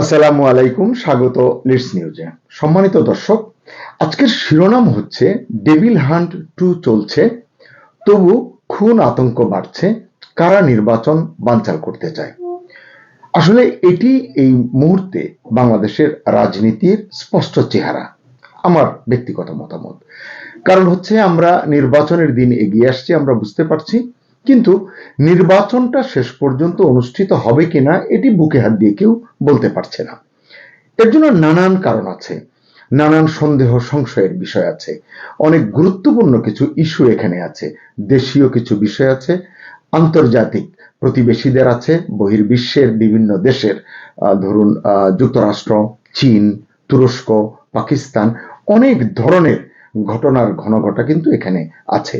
আসসালামু আলাইকুম, স্বাগত লিডস নিউজে সম্মানিত দর্শক, আজকের শিরোনাম হচ্ছে ডেভিল হান্ট টু চলছে, তবু খুন আতঙ্ক বাড়ছে, কারা নির্বাচন বানচাল করতে চায়? আসলে এটি এই মুহূর্তে বাংলাদেশের রাজনীতির স্পষ্ট চেহারা, আমার ব্যক্তিগত মতামত। কারণ হচ্ছে আমরা নির্বাচনের দিন এগিয়ে আসছি, আমরা বুঝতে পারছি কিন্তু নির্বাচনটা শেষ পর্যন্ত অনুষ্ঠিত হবে কিনা এটি বুকে হাত দিয়ে কেউ বলতে পারছে না। এর জন্য নানান কারণ আছে, নানান সন্দেহ সংশয়ের বিষয় আছে, অনেক গুরুত্বপূর্ণ কিছু ইস্যু এখানে আছে, দেশীয় কিছু বিষয় আছে, আন্তর্জাতিক প্রতিবেশীদের আছে, বহির্বিশ্বের বিভিন্ন দেশের ধরুন যুক্তরাষ্ট্র, চীন, তুরস্ক, পাকিস্তান, অনেক ধরনের ঘটনার ঘনঘটা কিন্তু এখানে আছে।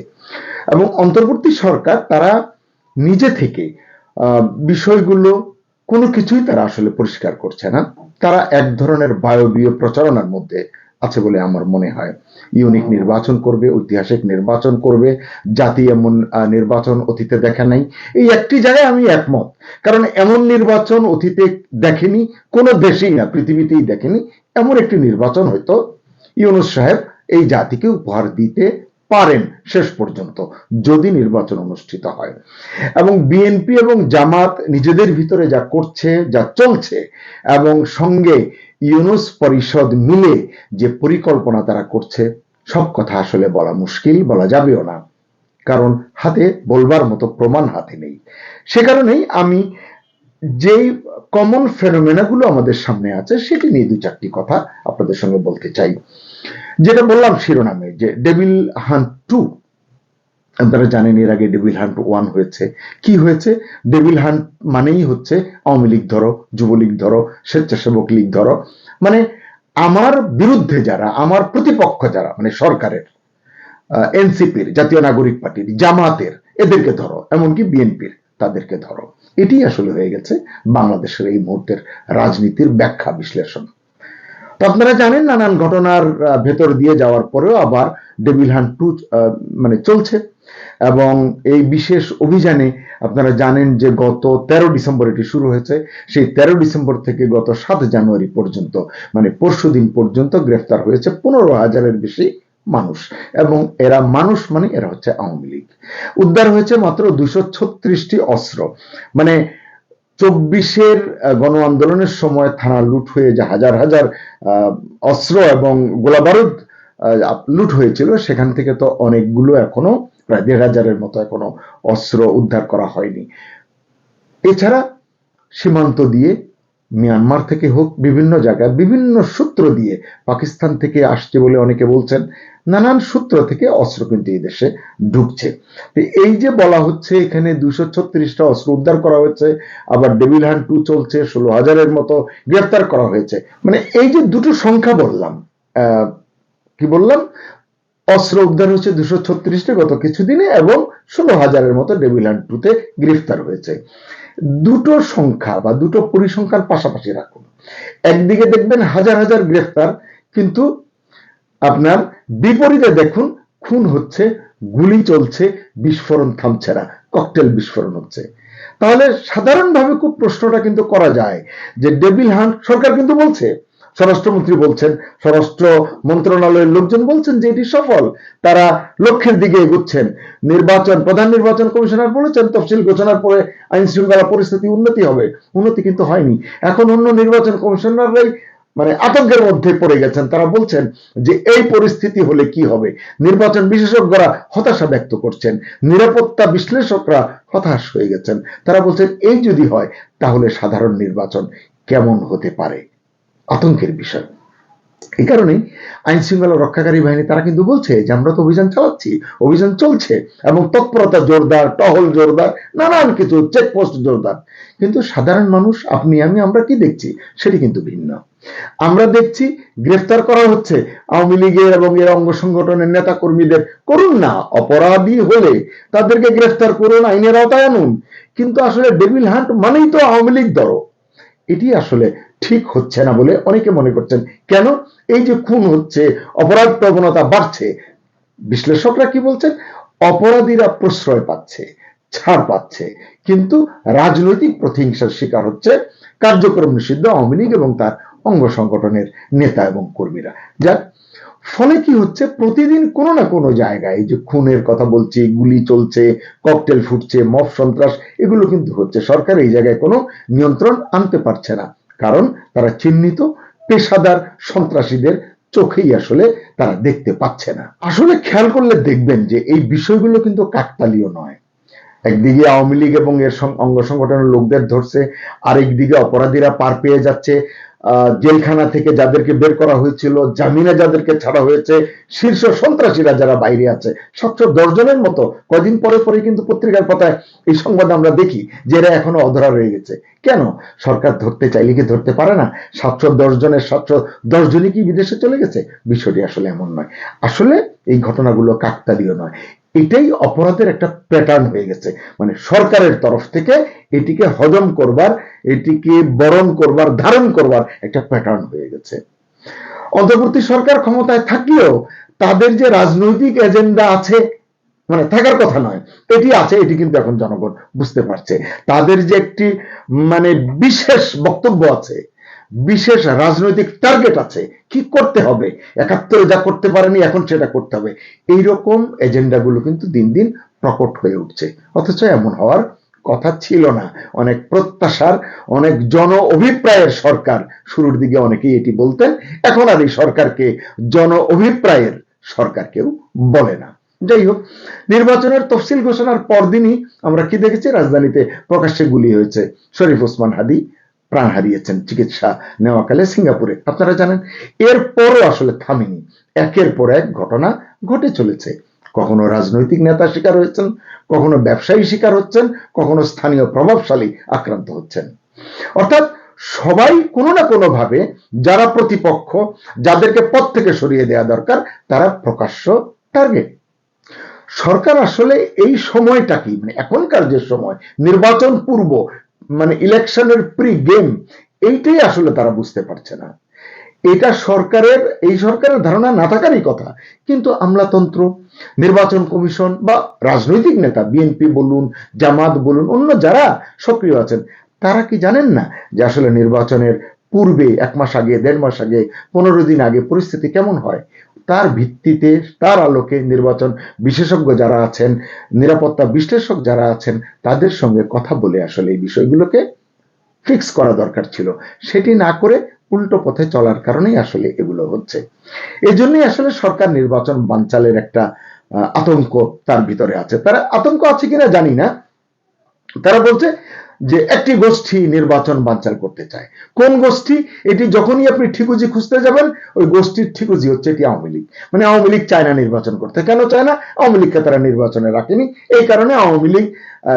এবং অন্তর্বর্তী সরকার তারা নিজে থেকে বিষয়গুলো কোনো কিছুই তারা আসলে পরিষ্কার করছে না। তারা এক ধরনের বায়বীয় প্রচারণার মধ্যে আছে বলে আমার মনে হয়। ইউনিক নির্বাচন করবে, ঐতিহাসিক নির্বাচন করবে, জাতি এমন নির্বাচন অতীতে দেখা নাই। এই একটি জায়গায় আমি একমত। কারণ এমন নির্বাচন অতীতে দেখেনি, কোনো দেশেই না, পৃথিবীতেই দেখেনি। এমন একটি নির্বাচন হয়তো ইউনুস সাহেব এই জাতিকে উপহার দিতে পারেন শেষ পর্যন্ত যদি নির্বাচন অনুষ্ঠিত হয়। এবং বিএনপি এবং জামাত নিজেদের ভিতরে যা করছে, যা চলছে এবং সঙ্গে ইউনুস পরিষদ মিলে যে পরিকল্পনা তারা করছে, সব কথা আসলে বলা মুশকিল, বলা যাবেও না। কারণ হাতে বলবার মতো প্রমাণ হাতে নেই। সে কারণেই আমি যেই কমন ফেনোমেনাগুলো আমাদের সামনে আছে, সেটি নিয়ে দু চারটি কথা আপনাদের সঙ্গে বলতে চাই। যেটা বললাম শিরোনামে, যে ডেভিল হান্ট টু আপনারা জানেন এর আগে ডেভিল হান্ট ওয়ান হয়েছে। কি হয়েছে? ডেভিল হান্ট মানেই হচ্ছে আওয়ামী লীগ ধরো, যুবলীগ ধরো, স্বেচ্ছাসেবক লীগ ধরো। মানে আমার বিরুদ্ধে যারা, আমার প্রতিপক্ষ যারা মানে সরকারের এনসিপির জাতীয় নাগরিক পার্টির, জামাতের, এদেরকে ধরো, এমনকি বিএনপির তাদেরকে ধরো। এটি আসলে হয়ে গেছে বাংলাদেশের এই মুহূর্তের রাজনীতির ব্যাখ্যা বিশ্লেষণ। তো আপনারা জানেন নানান ঘটনার ভেতর দিয়ে যাওয়ার পরেও আবার ডেভিল হান্ট টু মানে চলছে এবং এই বিশেষ অভিযানে আপনারা জানেন যে গত তেরো ডিসেম্বর এটি শুরু হয়েছে। সেই তেরো ডিসেম্বর থেকে গত সাত জানুয়ারি পর্যন্ত মানে পরশু দিন পর্যন্ত গ্রেফতার হয়েছে পনেরো হাজারের বেশি মানুষ। এবং এরা মানুষ মানে এরা হচ্ছে আওয়ামী লীগ। উদ্ধার হয়েছে মাত্র দুশো ছত্রিশটি অস্ত্র। মানে চব্বিশের গণ আন্দোলনের সময় থানা লুট হয়ে যে হাজার হাজার অস্ত্র এবং গোলাবারুদ লুট হয়েছিল, সেখান থেকে তো অনেকগুলো এখনও, প্রায় দেড় হাজারের মতো এখনও অস্ত্র উদ্ধার করা হয়নি। এছাড়া সীমান্ত দিয়ে মিয়ানমার থেকে হোক, বিভিন্ন জায়গায়, বিভিন্ন সূত্র দিয়ে পাকিস্তান থেকে আসছে বলে অনেকে বলছেন, নানান সূত্র থেকে অস্ত্র কিন্তু এই দেশে ঢুকছে। তো এই যে বলা হচ্ছে, এখানে দুশো ছত্রিশটা অস্ত্র উদ্ধার করা হয়েছে, আবার ডেভিল হ্যান্ড টু চলছে, ষোলো হাজারের মতো গ্রেফতার করা হয়েছে। মানে এই যে দুটো সংখ্যা বললাম কি বললাম? অস্ত্র উদ্ধার হয়েছে দুশো ছত্রিশটা গত কিছুদিনে এবং ষোলো হাজারের মতো ডেভিল হ্যান্ড টুতে গ্রেফতার হয়েছে। দুটো সংখ্যা বা দুটো পরিসংখ্যার পাশাপাশি রাখুন। একদিকে দেখবেন হাজার হাজার গ্রেফতার, কিন্তু আপনার বিপরীতে দেখুন খুন হচ্ছে, গুলি চলছে, বিস্ফোরণ থামছে না, ককটেল বিস্ফোরণ হচ্ছে। তাহলে সাধারণভাবে খুব প্রশ্নটা কিন্তু করা যায় যে ডেভিল হান্ট সরকার কিন্তু বলছে স্বরাষ্ট্রমন্ত্রী বলছেন, স্বরাষ্ট্র মন্ত্রণালয়ের লোকজন বলছেন যে এটি সফল। তারা লক্ষ্যের দিকে এগুচ্ছেন। নির্বাচন, প্রধান নির্বাচন কমিশনার বলেছেন, তফসিল ঘোষণার পরে আইন শৃঙ্খলা পরিস্থিতি উন্নতি হবে। উন্নতি কিন্তু হয়নি। এখন অন্য নির্বাচন কমিশনাররাই মানে আতঙ্কের মধ্যে পড়ে গেছেন। তারা বলছেন যে এই পরিস্থিতি হলে কি হবে? নির্বাচন বিশেষজ্ঞরা হতাশা ব্যক্ত করছেন। নিরাপত্তা বিশ্লেষকরা হতাশ হয়ে গেছেন। তারা বলছেন, এই যদি হয়, তাহলে সাধারণ নির্বাচন কেমন হতে পারে? আতঙ্কের বিষয়। এই কারণেই আইন শৃঙ্খলা রক্ষাকারী বাহিনী, তারা কিন্তু বলছে যে, আমরা তো অভিযান চালাচ্ছি, অভিযান চলছে এবং তৎপরতা জোরদার, টহল জোরদার, নানান কিছু চেকপোস্ট জোরদার। কিন্তু সাধারণ মানুষ, আপনি, আমি, আমরা কি দেখছি? সেটি কিন্তু ভিন্ন। আমরা দেখছি গ্রেফতার করা হচ্ছে আওয়ামী লীগের এবং এর অঙ্গ সংগঠনের নেতা কর্মীদের করুন না, অপরাধী হলে তাদেরকে গ্রেফতার করুন, আইনের আওতায় আনুন। কিন্তু আসলে ডেভিল হান্ট মানেই তো আওয়ামী লীগ ধরো। এটি আসলে ঠিক হচ্ছে না বলে অনেকে মনে করছেন। কেন? এই যে খুন হচ্ছে, অপরাধ প্রবণতা বাড়ছে। বিশ্লেষকরা কি বলছেন? অপরাধীরা প্রশ্রয় পাচ্ছে, ছাড় পাচ্ছে। কিন্তু রাজনৈতিক প্রতিহিংসার শিকার হচ্ছে কার্যক্রম নিষিদ্ধ আওয়ামী লীগ এবং তার অঙ্গ সংগঠনের নেতা এবং কর্মীরা। যাক, ফলে কি হচ্ছে? প্রতিদিন কোনো না কোনো জায়গায় যে খুনের কথা বলছি, গুলি চলছে, ককটেল ফুটছে মফ সন্ত্রাস, এগুলো কিন্তু হচ্ছে। সরকার এই জায়গায় কোনো নিয়ন্ত্রণ আনতে পারছে না। কারণ তারা চিহ্নিত পেশাদার সন্ত্রাসীদের চোখেই আসলে তারা দেখতে পাচ্ছে না। আসলে খেয়াল করলে দেখবেন যে এই বিষয়গুলো কিন্তু কাকতালীয় নয়। একদিকে আওয়ামী লীগ এবং এর অঙ্গ সংগঠনের লোকদের ধরছে, আরেকদিকে অপরাধীরা পার পেয়ে যাচ্ছে। জেলখানা থেকে যাদেরকে বের করা হয়েছিল, জামিনে যাদেরকে ছাড়া হয়েছে, শীর্ষ সন্ত্রাসীরা যারা বাইরে আছে সাতশো দশজনের মতো কদিন পরে পরে কিন্তু পত্রিকার পাতায় এই সংবাদ আমরা দেখি যে এরা এখনও অধরা রয়ে গেছে। কেন? সরকার ধরতে চাইলে কি ধরতে পারে না? সাতশো দশ জনের সাতশো দশ জনই কি বিদেশে চলে গেছে? বিষয়টি আসলে এমন নয়। আসলে এই ঘটনাগুলো কাকতালীয় নয়। এটাই অপরাধের একটা প্যাটার্ন হয়ে গেছে। মানে সরকারের তরফ থেকে এটিকে হজম করবার, এটিকে বরণ করবার, ধারণ করবার একটা প্যাটার্ন হয়ে গেছে। অন্তর্বর্তী সরকার ক্ষমতায় থাকলেও তাদের যে রাজনৈতিক এজেন্ডা আছে মানে থাকার কথা নয়, এটি আছে, এটি কিন্তু এখন জনগণ বুঝতে পারছে। তাদের যে একটি মানে বিশেষ বক্তব্য আছে বিশেষ রাজনৈতিক টার্গেট আছে। কি করতে হবে? একাত্তরে যা করতে পারেনি, এখন সেটা করতে হবে। এইরকম এজেন্ডাগুলো কিন্তু দিন দিন প্রকট হয়ে উঠছে। অথচ এমন হওয়ার কথা ছিল না। অনেক প্রত্যাশার, অনেক জন অভিপ্রায়ের সরকার শুরুর দিকে অনেকেই এটি বলতেন। এখন আর এই সরকারকে, জন অভিপ্রায়ের সরকার কেউ বলে না। যাই হোক, নির্বাচনের তফসিল ঘোষণার পরদিনই আমরা কি দেখেছি? রাজধানীতে প্রকাশ্যে গুলি হয়েছে। শরীফ ওসমান হাদি প্রাণ হারিয়েছেন চিকিৎসা নেওয়াকালে সিঙ্গাপুরে। আপনারা জানেন, এরপরও আসলে থামেনি। একের পর এক ঘটনা ঘটে চলেছে। কখনো রাজনৈতিক নেতা শিকার হয়েছেন, কখনো ব্যবসায়ী শিকার হচ্ছেন, কখনো স্থানীয় প্রভাবশালী আক্রান্ত হচ্ছেন। অর্থাৎ সবাই কোনো না কোনো ভাবে যারা প্রতিপক্ষ, যাদেরকে পথ থেকে সরিয়ে দেওয়া দরকার, তারা প্রকাশ্য টার্গেট সরকার আসলে এই সময়টা কি? মানে এখনকার যে সময়, নির্বাচন পূর্ব মানে ইলেকশনের প্রি গেম এইটাই আসলে তারা বুঝতে পারছে না। এটা সরকারের, এই সরকারের ধারণা না থাকারই কথা, কিন্তু আমলাতন্ত্র, নির্বাচন কমিশন বা রাজনৈতিক নেতা, বিএনপি বলুন, জামাত বলুন, অন্য যারা সক্রিয় আছেন, তারা কি জানেন না যে আসলে নির্বাচনের পূর্বে, এক মাস আগে, দেড় মাস আগে, পনেরো দিন আগে পরিস্থিতি কেমন হয়? তার ভিত্তিতে তার আলোকে নির্বাচন বিশেষজ্ঞ যারা আছেন, নিরাপত্তা বিশ্লেষক যারা আছেন, তাদের সঙ্গে কথা বলে আসলে এই বিষয়গুলোকে ফিক্স করা দরকার ছিল। সেটি না করে উল্টো পথে চলার কারণেই আসলে এগুলো হচ্ছে। এই জন্যই আসলে সরকার নির্বাচন বানচালের একটা আতঙ্ক তার ভিতরে আছে। তারা আতঙ্ক আছে কিনা জানি না। তারা বলছে যে একটি গোষ্ঠী নির্বাচন বানচাল করতে চায়। কোন গোষ্ঠী? এটি যখনই আপনি ঠিকুজি খুঁজতে যাবেন, ওই গোষ্ঠীর ঠিকুজি হচ্ছে এটি আওয়ামী লীগ। মানে আওয়ামী লীগ চায় না নির্বাচন করতে। কেন চায় না? আওয়ামী লীগকে তারা নির্বাচনে রাখেনি। এই কারণে আওয়ামী লীগ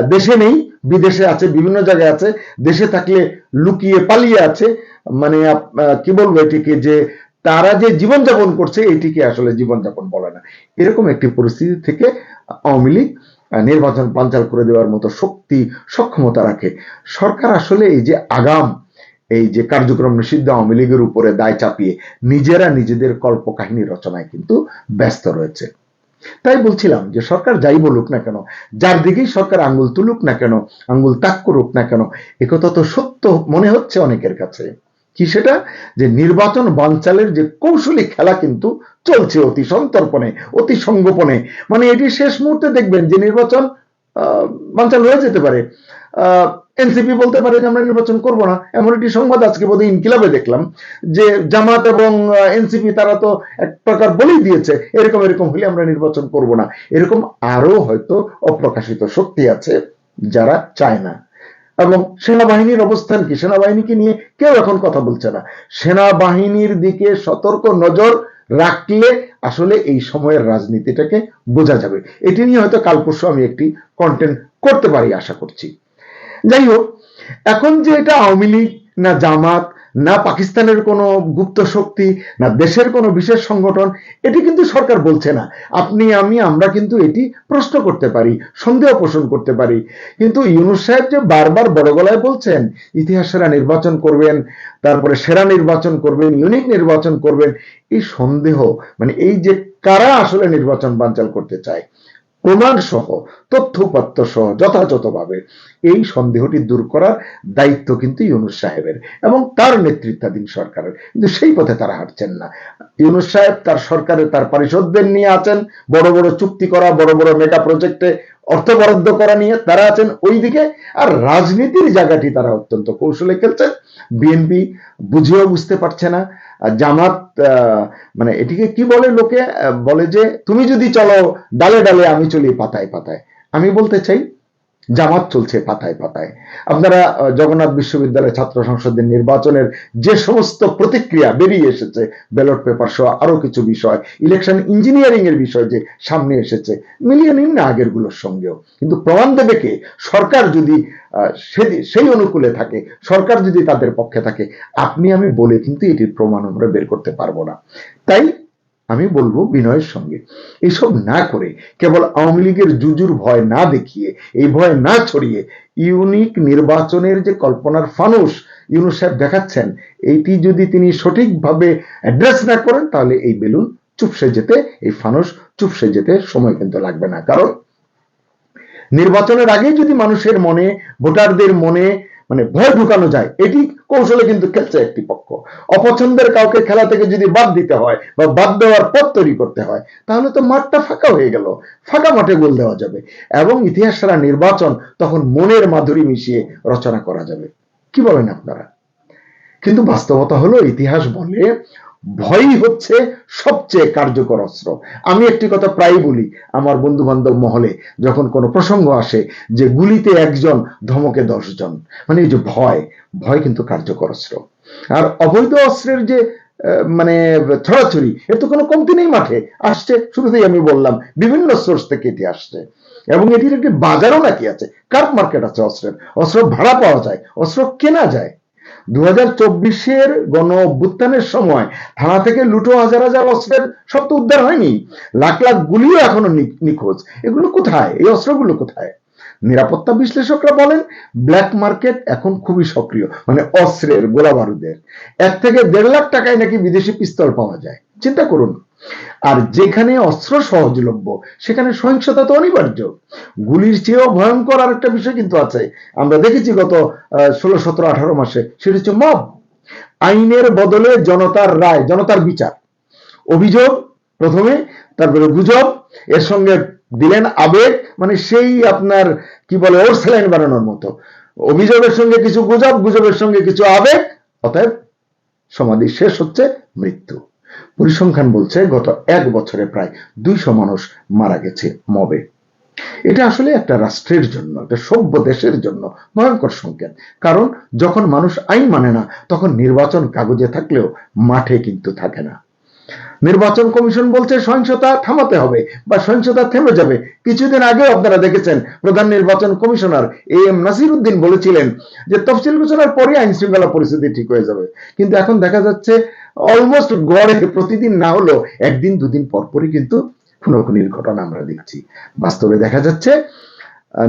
দেশে নেই, বিদেশে আছে, বিভিন্ন জায়গায় আছে। দেশে থাকলে লুকিয়ে পালিয়ে আছে। মানে কি বলব এটিকে যে তারা যে জীবনযাপন করছে, এটিকে আসলে জীবনযাপন বলে না। এরকম একটি পরিস্থিতি থেকে আওয়ামী লীগ নির্বাচন পাঞ্চাল করে দেওয়ার মতো শক্তি, সক্ষমতা রাখে। সরকার আসলে এই যে আগাম, এই যে কার্যক্রম নিষিদ্ধ আওয়ামী লীগের উপরে দায় চাপিয়ে নিজেরা নিজেদের কল্পকাহিনী রচনায় কিন্তু ব্যস্ত রয়েছে। তাই বলছিলাম যে সরকার যাই বলুক না কেন, যার দিকেই সরকার আঙ্গুল তুলুক না কেন আঙ্গুল তাক করুক না কেন, একথা তো সত্য মনে হচ্ছে অনেকের কাছে। কি সেটা? যে নির্বাচন বানচালের যে কৌশলী খেলা কিন্তু চলছে অতি সন্তর্পণে, অতি সঙ্গোপনে মানে এটি শেষ মুহূর্তে দেখবেন যে নির্বাচন বানচাল হয়ে যেতে পারে। এনসিপি বলতে পারে যে আমরা নির্বাচন করব না। এমন একটি সংবাদ আজকে বোধহয় ইনকিলাবে দেখলাম যে জামাত এবং এনসিপি তারা তো এক প্রকার বলেই দিয়েছে, এরকম এরকম হলে আমরা নির্বাচন করব না। এরকম আরও হয়তো অপ্রকাশিত শক্তি আছে যারা চায় না। এবং সেনাবাহিনীর অবস্থান কি? সেনাবাহিনীকে নিয়ে কেউ এখন কথা বলছে না। সেনাবাহিনীর দিকে সতর্ক নজর রাখলে আসলে এই সময়ের রাজনীতিটাকে বোঝা যাবে। এটি নিয়ে হয়তো কাল পরশু আমি একটি কন্টেন্ট করতে পারি, আশা করছি। যাই হোক, এখন যে এটা আওয়ামী লীগ না জামাত না পাকিস্তানের কোনো গুপ্ত শক্তি, না দেশের কোনো বিশেষ সংগঠন, এটি কিন্তু সরকার বলছে না। আপনি, আমি, আমরা কিন্তু এটি প্রশ্ন করতে পারি, সন্দেহ পোষণ করতে পারি। কিন্তু ইউনুস সাহেব যে বারবার বড় গলায় বলছেন ইতিহাসেরা নির্বাচন করবেন, তারপরে সেরা নির্বাচন করবেন ইউনিক নির্বাচন করবেন, এই সন্দেহ মানে এই যে কারা আসলে নির্বাচন বানচাল করতে চায় প্রমাণ সহ তথ্যপত্র সহ যথাযথভাবে এই সন্দেহটি দূর করার দায়িত্ব কিন্তু ইউনুস সাহেবের এবং তার নেতৃত্বাধীন সরকারের। কিন্তু সেই পথে তারা হাঁটছেন না। ইউনুস সাহেব তার সরকারে তার পরিষদদের নিয়ে আছেন, বড় বড় চুক্তি করা, বড় বড় মেগা প্রজেক্টে অর্থ বরাদ্দ করা নিয়ে তারা আছেন ওইদিকে। আর রাজনীতির জায়গাটি তারা অত্যন্ত কৌশলে খেলছেন। বিএনপি বুঝেও বুঝতে পারছে না। জামাত মানে এটিকে কি বলে লোকে? বলে যে, তুমি যদি চলো, ডালে ডালে আমি চলি, পাতায় পাতায়। আমি বলতে চাই জামাত চলছে পাতায় পাতায়। আপনারা জগন্নাথ বিশ্ববিদ্যালয় ছাত্র সংসদের নির্বাচনের যে সমস্ত প্রতিক্রিয়া বেরিয়ে এসেছে, ব্যালট পেপার সহ আরও কিছু বিষয়, ইলেকশন ইঞ্জিনিয়ারিং এর বিষয় যে সামনে এসেছে, মিলিয়ে নিন না আগেরগুলোর সঙ্গেও। কিন্তু প্রমাণ দেবে কে? সরকার যদি সেই অনুকূলে থাকে, সরকার যদি তাদের পক্ষে থাকে, আপনি আমি বলে কিন্তু এটির প্রমাণ আমরা বের করতে পারব না। তাই আমি বলব বিনয়ের সঙ্গে। এসব না করে কেবল আওয়ামী লীগের জুজুর ভয় না দেখিয়ে, এই ভয় না ছড়িয়ে ইউনিক নির্বাচনের যে কল্পনার ফানুস ইউনুস সাহেব দেখাচ্ছেন, এইটি যদি তিনি সঠিকভাবে অ্যাড্রেস না করেন, তাহলে এই বেলুন চুপসে যেতে, এই ফানুস চুপসে যেতে সময় কিন্তু লাগবে না। কারণ নির্বাচনের আগে যদি মানুষের মনে, ভোটারদের মনে মানে ভয় ঢুকানো যায়। এটি কৌশলে কিন্তু খেলছে একটি পক্ষ। অপছন্দের কাউকে খেলা থেকে যদি বাদ দিতে হয় বা বাদ দেওয়ার পথ তৈরি করতে হয়, তাহলে তো মাঠটা ফাঁকা হয়ে গেল। ফাঁকা মাঠে গোল দেওয়া যাবে এবং ইতিহাস সারা নির্বাচন তখন মনের মাধুরী মিশিয়ে রচনা করা যাবে। কি বলেন আপনারা? কিন্তু বাস্তবতা হলো ইতিহাস বলে ভয়ই হচ্ছে সবচেয়ে কার্যকর অস্ত্র। আমি একটি কথা প্রায় বলি আমার বন্ধু বান্ধব মহলে, যখন কোনো প্রসঙ্গ আসে যে গুলিতে একজন, ধমকে দশজন। মানে এই যে ভয় ভয় কিন্তু কার্যকর অস্ত্র। আর অবৈধ অস্ত্রের যে মানে ছড়াছড়ি, এর তো কোনো কমতি নেই মাঠে। আসছে, শুরুতেই আমি বললাম, বিভিন্ন সোর্স থেকে এটি আসছে। এবং এটির একটি বাজারও নাকি আছে কার্প মার্কেট আছে অস্ত্রের। অস্ত্র ভাড়া পাওয়া যায়, অস্ত্র কেনা যায়। গণ অভ্যুত্থানের সময় থানা থেকে লুটো হাজার হাজার অস্ত্রের সব তো উদ্ধার হয়নি। লাখ লাখ গুলিও এখনও নিখোঁজ। এগুলো কোথায়? এই অস্ত্রগুলো কোথায়? নিরাপত্তা বিশ্লেষকরা বলেন ব্ল্যাক মার্কেট এখন খুবই সক্রিয় মানে অস্ত্রের গোলা বারুদের এক থেকে দেড় লাখ টাকায় নাকি বিদেশি পিস্তল পাওয়া যায়। চিন্তা করুন। আর যেখানে অস্ত্র সহজলভ্য, সেখানে সহিংসতা তো অনিবার্য। গুলির চেয়েও ভয়ঙ্কর আরেকটা বিষয় কিন্তু আছে। আমরা দেখেছি গত ষোলো, সতেরো, আঠারো মাসে, সেটা হচ্ছে মব। আইনের বদলে জনতার রায়, জনতার বিচার। অভিযোগ, প্রথমে, তারপরে গুজব, এর সঙ্গে দিলেন আবেগ মানে সেই আপনার, কি বলে, ওর স্যালাইন বানানোর মতো। অভিযোগের সঙ্গে কিছু গুজব, গুজবের সঙ্গে কিছু আবেগ, অতএব সমাধি শেষ হচ্ছে মৃত্যু। পরিসংখ্যান বলছে গত এক বছরে প্রায় দুইশো মানুষ মারা গেছে মবে। এটা আসলে একটা রাষ্ট্রের জন্য, একটা সভ্য দেশের জন্য ভয়ঙ্কর সংকেত। কারণ যখন মানুষ আইন মানে না, তখন নির্বাচন কাগজে থাকলেও মাঠে কিন্তু থাকে না। নির্বাচন কমিশন বলছে সহিংসতা থামাতে হবে বা সহিংসতা থেমে যাবে। কিছুদিন আগে আপনারা দেখেছেন প্রধান নির্বাচন commissioner A M Nasir Uddin বলেছিলেন যে তফসিল ঘোষণার পরে আইন শৃঙ্খলা পরিস্থিতি ঠিক হয়ে যাবে। কিন্তু এখন দেখা যাচ্ছে অলমোস্ট গড়ে প্রতিদিন না হলেও একদিন, দুদিন পরপরই কিন্তু খুনোখুনির ঘটনা আমরা দেখছি। বাস্তবে দেখা যাচ্ছে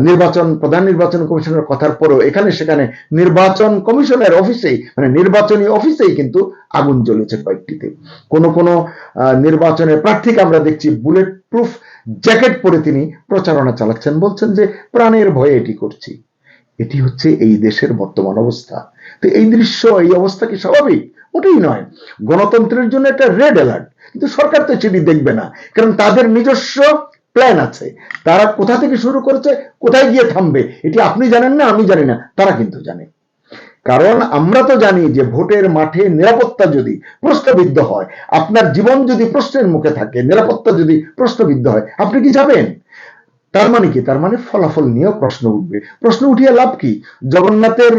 নির্বাচন, প্রধান নির্বাচন কমিশনের কথার পরেও এখানে সেখানে নির্বাচন কমিশনের অফিসেই মানে নির্বাচনী অফিসেই কিন্তু আগুন জ্বলেছে কয়েকটিতে। কোন কোন নির্বাচনের প্রার্থীকে আমরা দেখছি বুলেট প্রুফ জ্যাকেট পরে তিনি প্রচারণা চালাচ্ছেন, বলছেন যে প্রাণের ভয়ে এটি করছি। এটি হচ্ছে এই দেশের বর্তমান অবস্থা। তো এই দৃশ্য, এই অবস্থা কি স্বাভাবিক? ওটাই নয়। গণতন্ত্রের জন্য একটা রেড অ্যালার্ট কিন্তু সরকার তো সেটি দেখবে না। কারণ তাদের নিজস্ব প্ল্যান আছে। তারা কোথা থেকে শুরু করেছে, কোথায় গিয়ে থামবে, এটি আপনি জানেন না, আমি জানি না, তারা কিন্তু জানে। কারণ আমরা তো জানি যে ভোটের মাঠে নিরাপত্তা যদি প্রশ্নবিদ্ধ হয়, আপনার জীবন যদি প্রশ্নের মুখে থাকে, নিরাপত্তা যদি প্রশ্নবিদ্ধ হয়, আপনি কি যাবেন? তার মানে কি? তার মানে ফলাফল নিয়েও প্রশ্ন উঠবে। প্রশ্ন উঠিয়ে লাভ কি? জগন্নাথের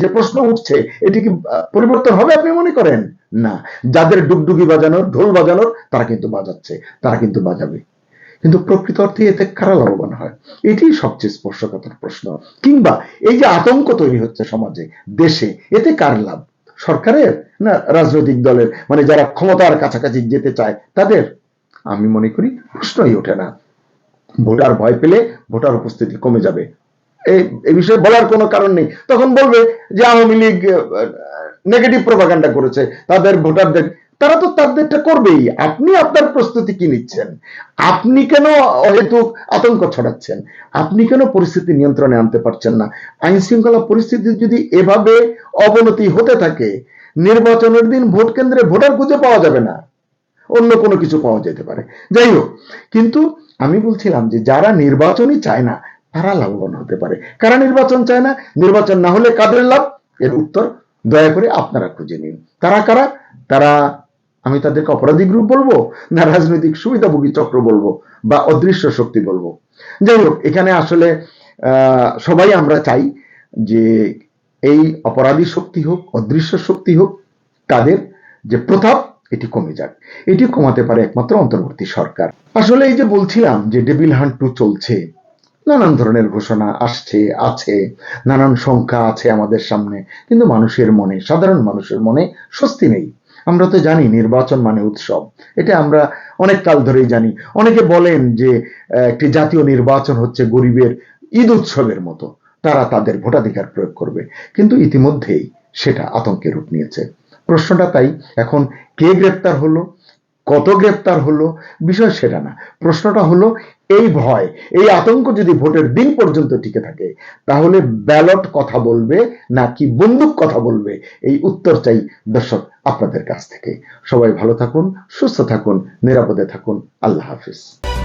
যে প্রশ্ন উঠছে, এটি কি পরিবর্তন হবে আপনি মনে করেন? না। যাদের ডুগডুগি বাজানোর, ঢোল বাজানোর, তারা কিন্তু বাজাচ্ছে, তারা কিন্তু বাজাবে। কিন্তু প্রকৃত অর্থে এতে কারা লাভবান হয়? এটি সবচেয়ে স্পর্শকাতর প্রশ্ন। কিংবা এই যে আতঙ্ক তৈরি হচ্ছে সমাজে, দেশে, এতে কার লাভ? সরকারের না রাজনৈতিক দলের? মানে যারা ক্ষমতার কাছাকাছি যেতে চায়, তাদের? আমি মনে করি প্রশ্নই ওঠে না। ভোটার ভয় পেলে ভোটার উপস্থিতি কমে যাবে। এই বিষয়ে বলার কোনো কারণ নেই। তখন বলবে যে আওয়ামী লীগ নেগেটিভ প্রপাগান্ডা করেছে, তাদের ভোটারদের, তারা তো তাদেরটা করবেই। আপনি আপনার প্রস্তুতি কি নিচ্ছেন? আপনি কেন অহেতুক আতঙ্ক ছড়াচ্ছেন? আপনি কেন পরিস্থিতি নিয়ন্ত্রণে আনতে পারছেন না? আইন শৃঙ্খলা পরিস্থিতি যদি এভাবে অবনতি হতে থাকে, নির্বাচনের দিন ভোট কেন্দ্রে ভোটার খুঁজে পাওয়া যাবে না। অন্য কোনো কিছু পাওয়া যেতে পারে। যাই হোক, কিন্তু আমি বলছিলাম যে যারা নির্বাচনই চায় না, তারা লাভবান হতে পারে। কারা নির্বাচন চায় না? নির্বাচন না হলে কাদের লাভ? এর উত্তর দয়া করে আপনারা খুঁজে নিন। তারা কারা? তারা, আমি তাদেরকে অপরাধী গ্রুপ বলব না রাজনৈতিক সুবিধাভোগী চক্র বলব বা অদৃশ্য শক্তি বলব? যাই হোক, এখানে আসলে সবাই আমরা চাই যে এই অপরাধী শক্তি হোক, অদৃশ্য শক্তি হোক, তাদের যে প্রতাপ এটি কমে যাক। এটি কমাতে পারে একমাত্র অন্তর্বর্তী সরকার। আসলে এই যে বলছিলাম যে ডেভিল হান্ট টু চলছে, নানান ধরনের ঘোষণা আসছে, আছে, নানান সংখ্যা আছে আমাদের সামনে, কিন্তু মানুষের মনে, সাধারণ মানুষের মনে স্বস্তি নেই। আমরা তো জানি নির্বাচন মানে উৎসব। এটা আমরা অনেক কাল ধরেই জানি। অনেকে বলেন যে একটি জাতীয় নির্বাচন হচ্ছে গরিবের ঈদ উৎসবের মতো। তারা তাদের ভোটাধিকার প্রয়োগ করবে। কিন্তু ইতিমধ্যেই সেটা আতঙ্কের রূপ নিয়েছে। প্রশ্নটা তাই, এখন কে গ্রেপ্তার হলো, কত গ্রেপ্তার হলো, বিষয় সেটা না। প্রশ্নটা হলো, এই ভয়, এই আতঙ্ক যদি ভোটের দিন পর্যন্ত টিকে থাকে, তাহলে ব্যালট কথা বলবে নাকি বন্দুক কথা বলবে? এই উত্তর চাই দর্শক আপনাদের কাছ থেকে। সবাই ভালো থাকুন, সুস্থ থাকুন, নিরাপদে থাকুন। আল্লাহ হাফিজ।